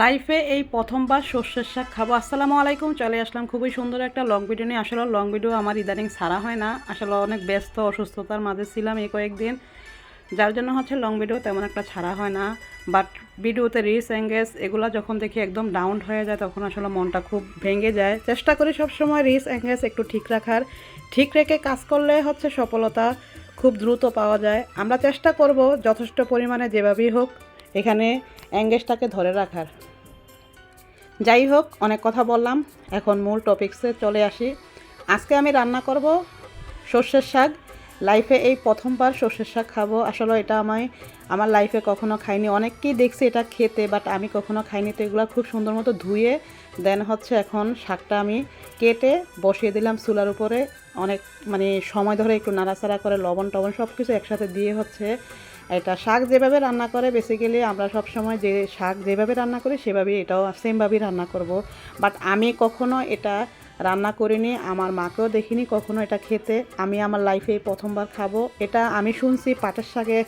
লাইফে এই প্রথমবার সর্ষের শাক খাব। আসসালামু আলাইকুম, চলে আসলাম খুবই সুন্দর একটা লং ভিডিও নিয়ে। আসলে লং ভিডিও আমার ইদানিং ছাড়া হয় না। আসলে অনেক ব্যস্ত, অসুস্থতার মাঝে ছিলাম এই কয়েকদিন। যার জন্য হচ্ছে লং ভিডিও তেমন একটা ছাড়া হয় না। বাট ভিডিওতে রিস অ্যাঙ্গেজ এগুলো যখন দেখি একদম ডাউন হয়ে যায়, তখন আসলে মনটা খুব ভেঙে যায়। চেষ্টা করি সবসময় রিস অ্যাঙ্গেজ একটু ঠিক রাখার। ঠিক রেখে কাজ করলে হচ্ছে সফলতা খুব দ্রুত পাওয়া যায়। আমরা চেষ্টা করব যথেষ্ট পরিমাণে যেভাবেই হোক এখানে অ্যাঙ্গেজটাকে ধরে রাখার। যাই হোক, অনেক কথা বললাম। এখন মূল টপিক্সে চলে আসি। আজকে আমি রান্না করব সর্ষের শাক। লাইফে এই প্রথমবার সর্ষের শাক খাব। আসলে এটা আমায় আমার লাইফে কখনো খাইনি। অনেককেই দেখছি এটা খেতে বাট আমি কখনো খাইনি। তো এগুলো খুব সুন্দর মতো ধুয়ে দেন হচ্ছে এখন শাকটা আমি কেটে বসিয়ে দিলাম চুলার উপরে। অনেক মানে সময় ধরে একটু নাড়াচাড়া করে, লবণ টবণ সব কিছু একসাথে দিয়ে হচ্ছে এটা শাক যেভাবে রান্না করে বেসিক্যালি আমরা সব সময় যে শাক যেভাবে রান্না করি সেভাবেই এটাও সেমভাবেই রান্না করব। বাট আমি কখনো এটা রান্না করিনি, আমার মাকেও দেখিনি কখনো এটা খেতে। আমি আমার লাইফে প্রথমবার খাব। এটা আমি শুনছি পাটের শাকে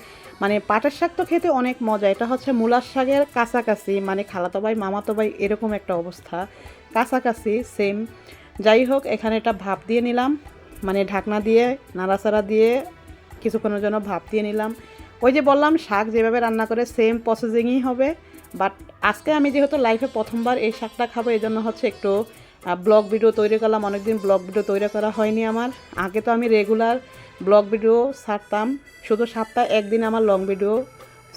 মানে পাটের শাক তো খেতে অনেক মজা। এটা হচ্ছে মূলার শাকের কাছাকাছি মানে খালাতো ভাই, মামাতো ভাই এরকম একটা অবস্থা। কাছাকাছি সেম যাই হোক, এখানে এটা ভাপ দিয়ে নিলাম। মানে ঢাকনা দিয়ে, নাড়াচাড়া দিয়ে কিছুক্ষণের জন্য ভাপ দিয়ে নিলাম। ওই যে বললাম, শাক যেভাবে রান্না করে সেম প্রসেসিংই হবে। বাট আজকে আমি যেহেতু লাইফে প্রথমবার এই শাকটা খাব, এই জন্য হচ্ছে একটু ব্লগ ভিডিও তৈরি করলাম। অনেকদিন ব্লগ ভিডিও তৈরি করা হয়নি আমার। আগে তো আমি রেগুলার ব্লগ ভিডিও ছাড়তাম। শুধু সপ্তাহে একদিন আমার লং ভিডিও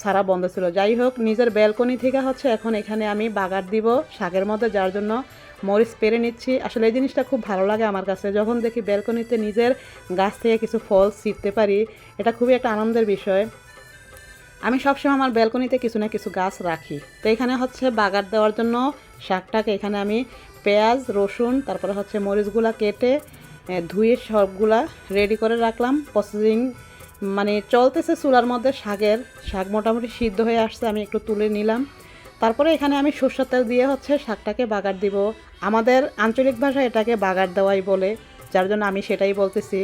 ছাড়া বন্ধ ছিল। যাই হোক, নিজের ব্যালকনি থেকে হচ্ছে এখন এখানে আমি বাগার দিব শাকের মধ্যে যার জন্য মরিচ পেরে নিচ্ছি। আসলে এই জিনিসটা খুব ভালো লাগে আমার কাছে। যখন দেখি ব্যালকনিতে নিজের গাছ থেকে কিছু ফল ছিটতে পারি, এটা খুবই একটা আনন্দের বিষয়। আমি সবসময় আমার ব্যালকনিতে কিছু না কিছু গাছ রাখি। তো এখানে হচ্ছে বাগার দেওয়ার জন্য শাকটাকে এখানে আমি পেঁয়াজ, রসুন, তারপরে হচ্ছে মরিচগুলা কেটে ধুয়ে সবগুলা রেডি করে রাখলাম প্রসেসিং মানে চলতেছে চুলার মধ্যে শাকের শাক মোটামুটি সিদ্ধ হয়ে আসছে, আমি একটু তুলে নিলাম। তারপরে এখানে আমি সর্ষের তেল দিয়ে হচ্ছে শাকটাকে বাগার দিব। আমাদের আঞ্চলিক ভাষায় এটাকে বাগার দেওয়াই বলে, যার জন্য আমি সেটাই বলতেছি।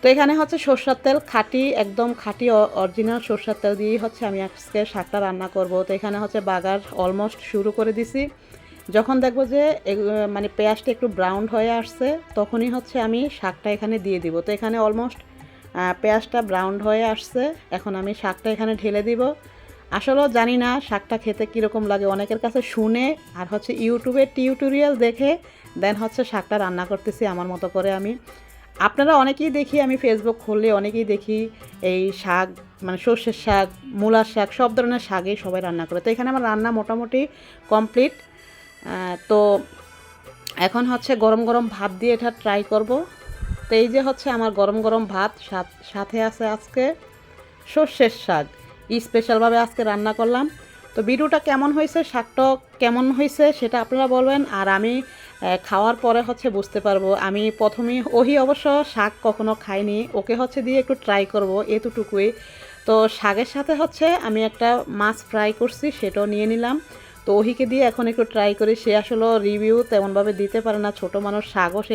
তো এখানে হচ্ছে সর্ষের তেল খাঁটি, একদম খাঁটি অরিজিনাল সর্ষের তেল দিয়েই হচ্ছে আমি আজকে শাকটা রান্না করব। তো এখানে হচ্ছে বাগার অলমোস্ট শুরু করে দিছি। যখন দেখব যে মানে পেঁয়াজটা একটু ব্রাউন হয়ে আসছে, তখনই হচ্ছে আমি শাকটা এখানে দিয়ে দিব। তো এখানে অলমোস্ট পেঁয়াজটা ব্রাউন হয়ে আসছে। এখন আমি শাকটা এখানে ঢেলে দিব। আসলেও জানি না শাকটা খেতে কীরকম লাগে। অনেকের কাছে শুনে আর হচ্ছে ইউটিউবে টিউটোরিয়াল দেখে, দেন হচ্ছে শাকটা রান্না করতেছি আমার মতো করে আমি। আপনারা অনেকেই দেখি, আমি ফেসবুক খুললে অনেকেই দেখি এই শাক মানে সর্ষের শাক, মূলার শাক, সব ধরনের শাকই সবাই রান্না করে। তো এখানে আমার রান্না মোটামুটি কমপ্লিট তো এখন হচ্ছে গরম গরম ভাত দিয়ে এটা ট্রাই করব। তো এই যে হচ্ছে আমার গরম গরম ভাত, সাথে আছে আজকে সর্ষের শাক। স্পেশালভাবে আজকে রান্না করলাম। তো ভিডিওটা কেমন হয়েছে, শাকটা কেমন হয়েছে সেটা আপনারা বলবেন। আর আমি খাওয়ার পরে হচ্ছে বুঝতে পারব। আমি প্রথমেই, ওহি অবশ্য শাক কখনো খাইনি। ওকে হচ্ছে দিয়ে একটু ট্রাই করব এতটুকুই। তো শাকের সাথে হচ্ছে আমি একটা মাছ ফ্রাই করছি, সেটাও নিয়ে নিলাম। তো ওহিকে দিয়ে এখন একটু ট্রাই করি। সে আসলে রিভিউ তেমনভাবে দিতে পারে না। ছোটো মানুষ শাকও সে